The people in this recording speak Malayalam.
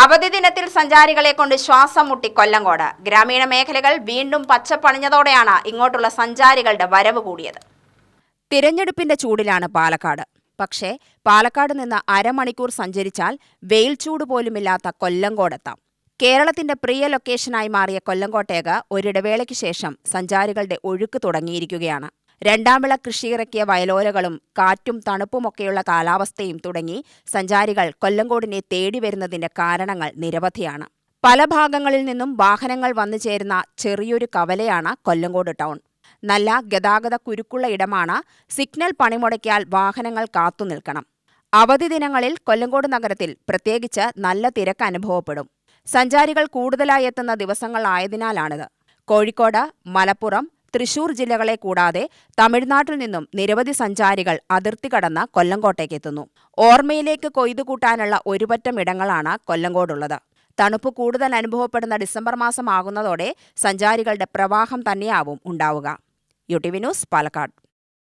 അവധി ദിനത്തിൽ സഞ്ചാരികളെ കൊണ്ട് ശ്വാസം മുട്ടി കൊല്ലങ്കോട്. ഗ്രാമീണ മേഖലകൾ വീണ്ടും പച്ചപ്പണിഞ്ഞതോടെയാണ് ഇങ്ങോട്ടുള്ള സഞ്ചാരികളുടെ വരവ് കൂടിയത്. തിരഞ്ഞെടുപ്പിന്റെ ചൂടിലാണ് പാലക്കാട്. പക്ഷേ പാലക്കാട് നിന്ന് അരമണിക്കൂർ സഞ്ചരിച്ചാൽ വെയിൽ ചൂട് പോലുമില്ലാത്ത കൊല്ലങ്കോടെത്താം കേരളത്തിന്റെ പ്രിയ ലൊക്കേഷനായി മാറിയ കൊല്ലങ്കോട്ടേക്ക് ഒരിടവേളയ്ക്ക് ശേഷം സഞ്ചാരികളുടെ ഒഴുക്ക് തുടങ്ങിയിരിക്കുകയാണ്. രണ്ടാം വിള കൃഷിയിറക്കിയ വയലോരകളും കാറ്റും തണുപ്പുമൊക്കെയുള്ള കാലാവസ്ഥയും തുടങ്ങി സഞ്ചാരികൾ കൊല്ലങ്കോടിനെ തേടി വരുന്നതിന്റെ കാരണങ്ങൾ നിരവധിയാണ്. പല ഭാഗങ്ങളിൽ നിന്നും വാഹനങ്ങൾ വന്നു ചേരുന്ന ചെറിയൊരു കവലയാണ് കൊല്ലങ്കോട് ടൗൺ. നല്ല ഗതാഗത കുരുക്കുള്ള ഇടമാണ് സിഗ്നൽ പണിമുടക്കിയാൽ വാഹനങ്ങൾ കാത്തുനിൽക്കണം അവധി ദിനങ്ങളിൽ കൊല്ലങ്കോട് നഗരത്തിൽ പ്രത്യേകിച്ച് നല്ല തിരക്ക് അനുഭവപ്പെടും. സഞ്ചാരികൾ കൂടുതലായി എത്തുന്ന ദിവസങ്ങളായതിനാലാണിത്. കോഴിക്കോട് മലപ്പുറം തൃശൂർ ജില്ലകളെ കൂടാതെ തമിഴ്നാട്ടിൽ നിന്നും നിരവധി സഞ്ചാരികൾ അതിർത്തി കടന്ന കൊല്ലങ്കോട്ടേക്ക് എത്തുന്നു. ഓർമ്മയിലേക്ക് കൊയ്തുകൂട്ടാനുള്ള ഒരുപറ്റം ഇടങ്ങളാണ് കൊല്ലങ്കോടുള്ളത്. തണുപ്പ് കൂടുതൽ അനുഭവപ്പെടുന്ന ഡിസംബർ മാസമാകുന്നതോടെ സഞ്ചാരികളുടെ പ്രവാഹം തന്നെയാവും ഉണ്ടാവുക. U T V news Palakkad.